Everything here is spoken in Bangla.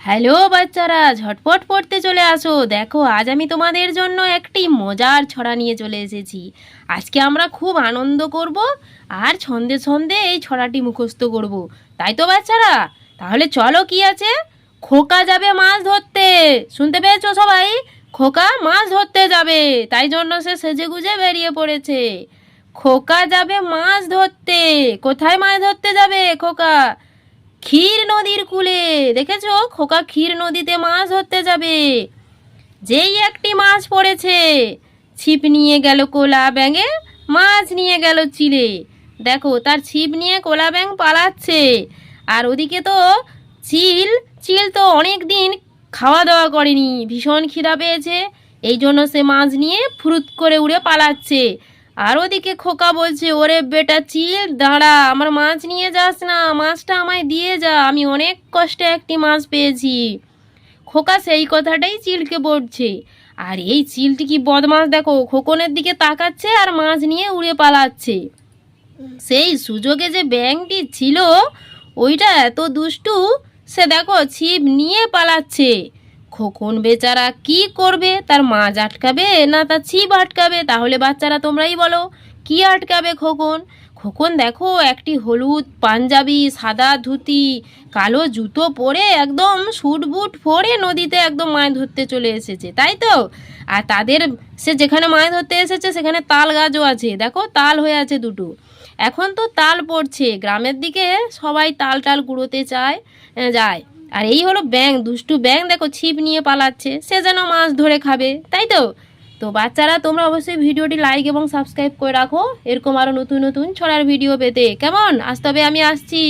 হ্যালো বাচ্চারা, ঝটপট পড়তে চলে আসো। দেখো, আজ আমি তোমাদের জন্য একটি মজার ছড়া নিয়ে চলে এসেছি। আজকে আমরা খুব আনন্দ করব আর ছন্দে ছন্দে এই ছড়াটি মুখস্থ করব। তাই তো বাচ্চারা? তাহলে চলো কি আছে? খোকা যাবে মাছ ধরতে। শুনতে পেয়েছ সবাই? খোকা মাছ ধরতে যাবে। তাই জন্য সে সেজে গুজে বেরিয়ে পড়েছে। খোকা যাবে মাছ ধরতে। কোথায় মাছ ধরতে যাবে খোকা? ক্ষীর নদীর কূলে। দেখেছ? খোকা ক্ষীর নদীতে মাছ ধরতে যাবে। যেই একটি মাছ পড়েছে, ছিপ নিয়ে গেল কোলা ব্যাঙে, মাছ নিয়ে গেল চিলে। দেখো, তার ছিপ নিয়ে কোলা ব্যাঙ পালাচ্ছে। আর ওদিকে তো চিল চিল তো অনেক দিন খাওয়া দাওয়া করেনি। ভীষণ খিদা পেয়েছে। এই জন্য সে মাছ নিয়ে ফুরুত করে উড়ে পালাচ্ছে। আর ওদিকে খোকা বলছে, ওরে বেটা চিল, দাঁড়া, আমার মাছ নিয়ে যাস না, মাছটা আমায় দিয়ে যা, আমি অনেক কষ্টে একটি মাছ পেয়েছি। খোকা সেই কথাটাই চিলকে বলছে। আর এই চিলটি কি বদমাস দেখো, খোকনের দিকে তাকাচ্ছে আর মাছ নিয়ে উড়ে পালাচ্ছে। সেই সুযোগে যে ব্যাংকটি ছিল, ওইটা এত দুষ্টু, সে দেখো ছিপ নিয়ে পালাচ্ছে। খোকন বেচারা কি করবে? তার মাছ আটকাবে না তার ছিপ আটকাবে? তাহলে বাচ্চারা তোমরাই বলো, কি আটকাবে খোকন? খোকন দেখো, একটি হলুদ পাঞ্জাবি, সাদা ধুতি, কালো জুতো পরে একদম স্যুট বুট পরে নদীতে একদম মাছ ধরতে চলে এসেছে, তাই তো? আর তাদের, সে যেখানে মাছ ধরতে এসেছে, সেখানে তাল গাছও আছে, দেখো, তাল হয়ে আছে দুটো। এখন তো তাল পড়ছে, গ্রামের দিকে সবাই তাল টাল কুড়োতে চায় যায়। আর এই হলো ব্যাং দুষ্টু ব্যাং দেখো ছিপ নিয়ে পালাচ্ছে, সে যেন মাছ ধরে খাবে, তাই তো? তো বাচ্চারা, তোমরা অবশ্যই ভিডিওটি লাইক এবং সাবস্ক্রাইব করে রাখো, এরকম আরও নতুন নতুন ছড়ার ভিডিও পেতে। কেমন? আজ তবে আমি আসছি।